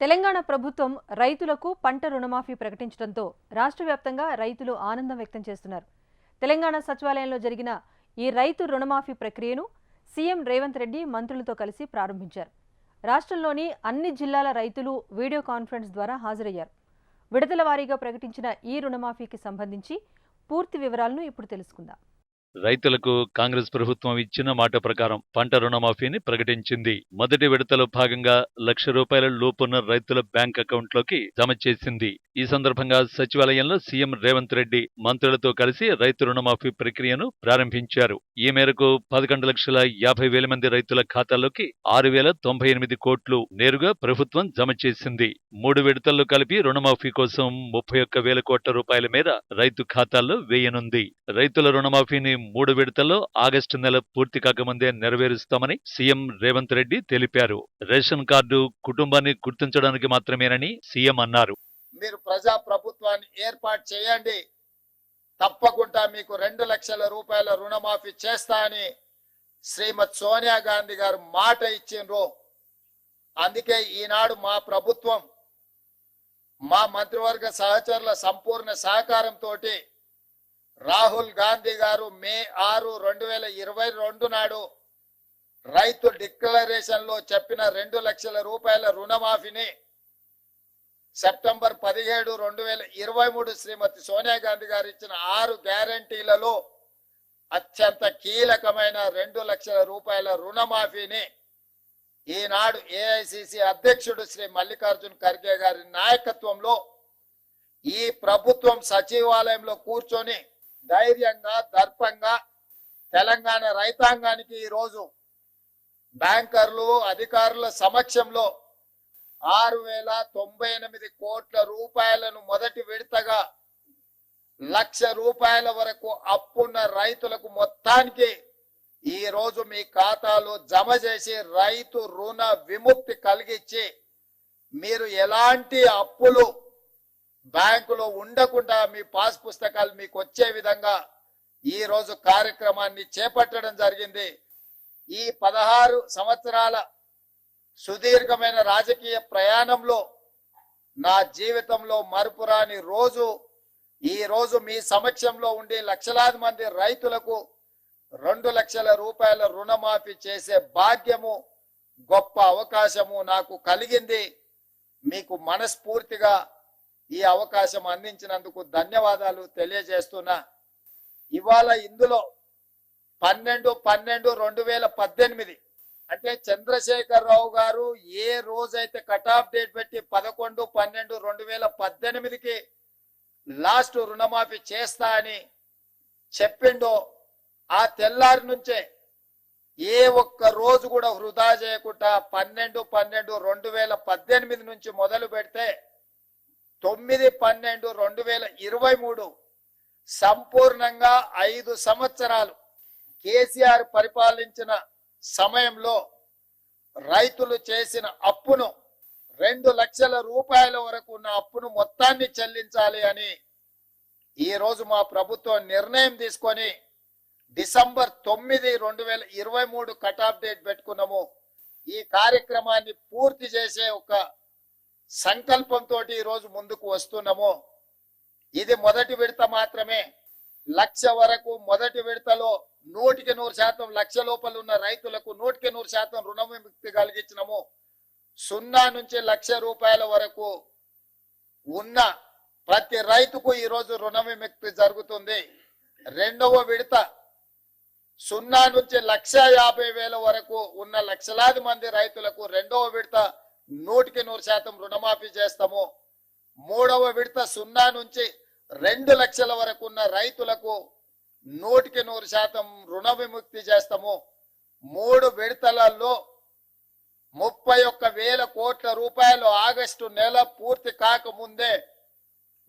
తెలంగాణ ప్రభుత్వం రైతులకు పంట రుణమాఫీ ప్రకటించడంతో రాష్ట్ర వ్యాప్తంగా రైతులు ఆనందం వ్యక్తం చేస్తున్నారు. తెలంగాణ సచివాలయంలో జరిగిన ఈ రైతు రుణమాఫీ ప్రక్రియను సీఎం రేవంత్ రెడ్డి మంత్రులతో కలిసి ప్రారంభించారు. రాష్ట్రంలోని అన్ని జిల్లాల రైతులు వీడియో కాన్ఫరెన్స్ ద్వారా హాజరయ్యారు. విడతల వారీగా ప్రకటించిన ఈ రుణమాఫీకి సంబంధించి పూర్తి వివరాలను ఇప్పుడు తెలుసుకుందాం. రైతులకు కాంగ్రెస్ ప్రభుత్వం ఇచ్చిన మాట ప్రకారం పంట రుణమాఫీని ప్రకటించింది. మొదటి విడతలో భాగంగా లక్ష రూపాయల లోపున్న రైతుల బ్యాంక్ అకౌంట్లోకి జమ చేసింది. ఈ సందర్భంగా సచివాలయంలో సీఎం రేవంత్ రెడ్డి మంత్రులతో కలిసి రైతు రుణమాఫీ ప్రక్రియను ప్రారంభించారు. ఈ మేరకు పదకొండు లక్షల యాభై వేల మంది రైతుల ఖాతాల్లోకి ఆరు వేల తొంభై ఎనిమిది కోట్లు నేరుగా ప్రభుత్వం జమ చేసింది. మూడు విడతల్లో కలిపి రుణమాఫీ కోసం ముప్పై ఒక్క వేల కోట్ల రూపాయల మేర రైతు ఖాతాల్లో వేయనుంది. రైతుల రుణమాఫీని మూడు విడతల్లో ఆగస్టు నెల పూర్తి కాకముందే నెరవేరుస్తామని సీఎం రేవంత్ రెడ్డి తెలిపారు. రేషన్ కార్డు కుటుంబాన్ని గుర్తించడానికి మాత్రమేనని సీఎం అన్నారు. మీరు ప్రజా ప్రభుత్వాన్ని ఏర్పాటు చేయండి. తప్పకుండా మీకు రెండు లక్షల రూపాయల రుణమాఫీ చేస్తా అని శ్రీమతి సోనియా గాంధీ గారు మాట ఇచ్చిండ్రు. అందుకే ఈనాడు మా ప్రభుత్వం మా మంత్రివర్గ సహచరుల సంపూర్ణ సహకారంతో రాహుల్ గాంధీ గారు మే ఆరు రెండు వేల ఇరవై రెండు నాడు రైతు డిక్లరేషన్లో చెప్పిన రెండు లక్షల రూపాయల రుణమాఫీని సెప్టెంబర్ పదిహేడు రెండు వేల ఇరవై మూడు శ్రీమతి సోనియా గాంధీ గారు ఇచ్చిన ఆరు గ్యారంటీలలో అత్యంత కీలకమైన రెండు లక్షల రూపాయల రుణమాఫీని ఈనాడు ఏఐసిసి అధ్యక్షుడు శ్రీ మల్లికార్జున్ ఖర్గే గారి నాయకత్వంలో ఈ ప్రభుత్వం సచివాలయంలో కూర్చొని ధైర్యంగా దర్పంగా తెలంగాణ రైతాంగానికి ఈరోజు బ్యాంకర్లు అధికారుల సమక్షంలో ఆరు వేల తొంభై ఎనిమిది కోట్ల రూపాయలను మొదటి విడతగా లక్ష రూపాయల వరకు అప్పున్న రైతులకు మొత్తానికి ఈ రోజు మీ ఖాతాలో జమ చేసి రైతు రుణ విముక్తి కలిగించి మీరు ఎలాంటి అప్పులు బ్యాంకులో ఉండకుండా మీ పాస్ పుస్తకాలు మీకు వచ్చే విధంగా ఈ రోజు కార్యక్రమాన్ని చేపట్టడం జరిగింది. ఈ పదహారు సంవత్సరాల సుదీర్ఘమైన రాజకీయ ప్రయాణంలో నా జీవితంలో మరుపురాని రోజు ఈ రోజు మీ సమక్షంలో ఉండి లక్షలాది మంది రైతులకు రెండు లక్షల రూపాయల రుణమాఫీ చేసే భాగ్యము గొప్ప అవకాశము నాకు కలిగింది. మీకు మనస్ఫూర్తిగా ఈ అవకాశం అందించినందుకు ధన్యవాదాలు తెలియజేస్తున్నా. ఇవాళ ఇందులో పన్నెండు పన్నెండు రెండు వేల పద్దెనిమిది అంటే చంద్రశేఖరరావు గారు ఏ రోజైతే కట్ ఆఫ్ డేట్ పెట్టి పదకొండు పన్నెండు రెండు వేల పద్దెనిమిదికి లాస్ట్ రుణమాఫీ చేస్తా అని చెప్పిండో ఆ తెల్లారి నుంచే ఏ ఒక్క రోజు కూడా వృధా చేయకుండా పన్నెండు పన్నెండు రెండు వేల పద్దెనిమిది నుంచి మొదలు పెడితే తొమ్మిది పన్నెండు రెండు వేల ఇరవై మూడు సంపూర్ణంగా ఐదు సంవత్సరాలు కేసీఆర్ పరిపాలించిన సమయంలో రైతులు చేసిన అప్పును రెండు లక్షల రూపాయల వరకు ఉన్న అప్పును మొత్తాన్ని చెల్లించాలి అని ఈరోజు మా ప్రభుత్వం నిర్ణయం తీసుకొని డిసెంబర్ తొమ్మిది రెండు వేల ఇరవై మూడు కట్ ఆఫ్ డేట్ పెట్టుకున్నాము. ఈ కార్యక్రమాన్ని పూర్తి చేసే ఒక సంకల్పంతో ఈ రోజు ముందుకు వస్తున్నాము. ఇది మొదటి విడత మాత్రమే. లక్ష వరకు మొదటి విడతలో నూటికి నూరు శాతం లక్ష లోపల ఉన్న రైతులకు నూటికి నూరు శాతం రుణ విముక్తి కలిగించినము. సున్నా నుంచి లక్ష రూపాయల వరకు ఉన్న ప్రతి రైతుకు ఈరోజు రుణ విముక్తి జరుగుతుంది. రెండవ విడత సున్నా నుంచి లక్ష యాభై వేల వరకు ఉన్న లక్షలాది మంది రైతులకు రెండవ విడత నూటికి నూరు శాతం రుణమాఫీ చేస్తాము. మూడవ విడత సున్నా నుంచి రెండు లక్షల వరకు ఉన్న రైతులకు నూటికి నూరు శాతం రుణ విముక్తి చేస్తాము. మూడు విడతలలో ముప్పై ఒక్క వేల కోట్ల రూపాయలు ఆగస్టు నెల పూర్తి కాకముందే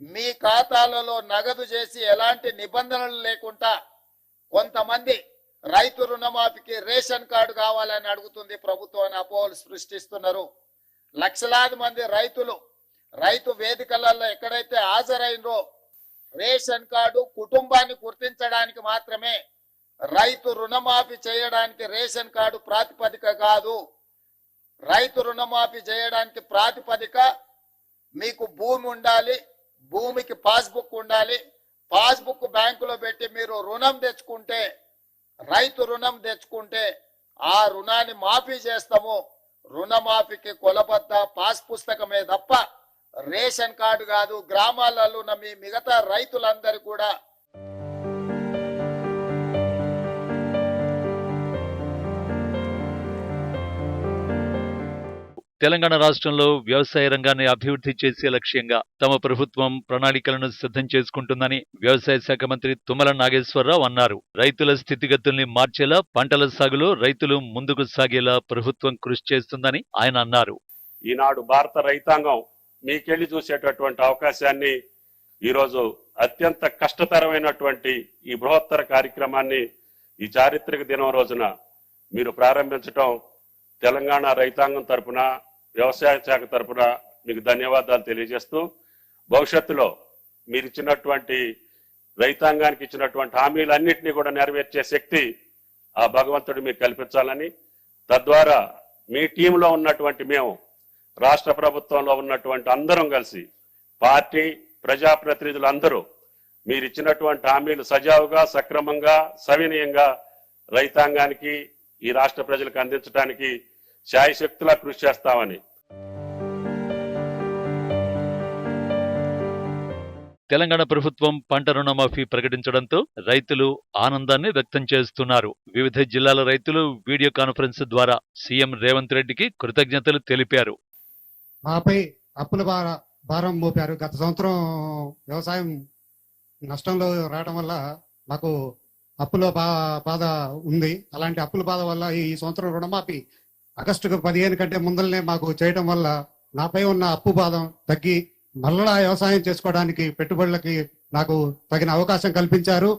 మీ ఖాతాలలో నగదు చేసి ఎలాంటి నిబంధనలు లేకుండా కొంతమంది రైతు రుణమాఫీకి రేషన్ కార్డు కావాలని అడుగుతుంది ప్రభుత్వాన్ని అపోహలు సృష్టిస్తున్నారు. లక్షలాది మంది రైతులు రైతు వేదికలలో ఎక్కడైతే హాజరైనరో రేషన్ కార్డు కుటుంబాన్ని గుర్తించడానికి మాత్రమే రైతు రుణమాఫీ చేయడానికి రేషన్ కార్డు ప్రాతిపదిక కాదు. రైతు రుణమాఫీ చేయడానికి ప్రాతిపదిక మీకు భూమి ఉండాలి భూమికి పాస్బుక్ ఉండాలి. పాస్బుక్ బ్యాంకులో పెట్టి మీరు రుణం తెచ్చుకుంటే రైతు రుణం తెచ్చుకుంటే ఆ రుణాన్ని మాఫీ చేస్తాము. రుణమాఫీకి కొలబద్ద పాస్ పుస్తకమే తప్ప రేషన్ కార్డు కాదు గ్రామాలలో ఉన్న మీ మిగతా రైతులందరూ కూడా తెలంగాణ రాష్ట్రంలో వ్యవసాయ రంగాన్ని అభివృద్ధి చేసే లక్ష్యంగా తమ ప్రభుత్వం ప్రణాళికలను సిద్ధం చేసుకుంటుందని వ్యవసాయ శాఖ మంత్రి తుమ్మల నాగేశ్వరరావు అన్నారు. రైతుల స్థితిగతుల్ని మార్చేలా పంటల సాగులో రైతులు ముందుకు సాగేలా ప్రభుత్వం కృషి చేస్తుందని ఆయన అన్నారు. ఈనాడు భారత రైతాంగం మీకెళ్ళి చూసేటటువంటి అవకాశాన్ని ఈరోజు అత్యంత కష్టతరమైనటువంటి ఈ బృహత్తర కార్యక్రమాన్ని ఈ చారిత్రక దినం రోజున మీరు ప్రారంభించటం తెలంగాణ రైతాంగం తరపున వ్యవసాయ శాఖ తరఫున మీకు ధన్యవాదాలు తెలియజేస్తూ భవిష్యత్తులో మీరు ఇచ్చినటువంటి రైతాంగానికి ఇచ్చినటువంటి హామీలన్నింటినీ కూడా నెరవేర్చే శక్తి ఆ భగవంతుడు మీకు కల్పించాలని తద్వారా మీ టీంలో ఉన్నటువంటి మేము రాష్ట్ర ప్రభుత్వంలో ఉన్నటువంటి అందరం కలిసి పార్టీ ప్రజాప్రతినిధులు అందరూ మీరు ఇచ్చినటువంటి హామీలు సజావుగా సక్రమంగా సవినయంగా రైతాంగానికి ఈ రాష్ట్ర ప్రజలకు అందించడానికి శాయశక్తులా కృషి చేస్తామని. తెలంగాణ ప్రభుత్వం పంట రుణమాఫీ ప్రకటించడంతో రైతులు ఆనందాన్ని వ్యక్తం చేస్తున్నారు. వివిధ జిల్లాల రైతులు వీడియో కాన్ఫరెన్స్ ద్వారా సీఎం రేవంత్ రెడ్డికి కృతజ్ఞతలు తెలిపారు. మాపై అప్పుల భార భారం మోపారు. గత సంవత్సరం వ్యవసాయం నష్టంలో రావడం వల్ల మాకు అప్పుల బా బాధ ఉంది. అలాంటి అప్పుల బాధ వల్ల ఈ సంవత్సరం రుణమాఫీ ఆగస్టు పదిహేను కంటే ముందరనే మాకు చేయడం వల్ల నాపై ఉన్న అప్పు బాధం తగ్గి మళ్ళా వ్యవసాయం చేసుకోవడానికి పెట్టుబడులకి నాకు తగిన అవకాశం కల్పించారు.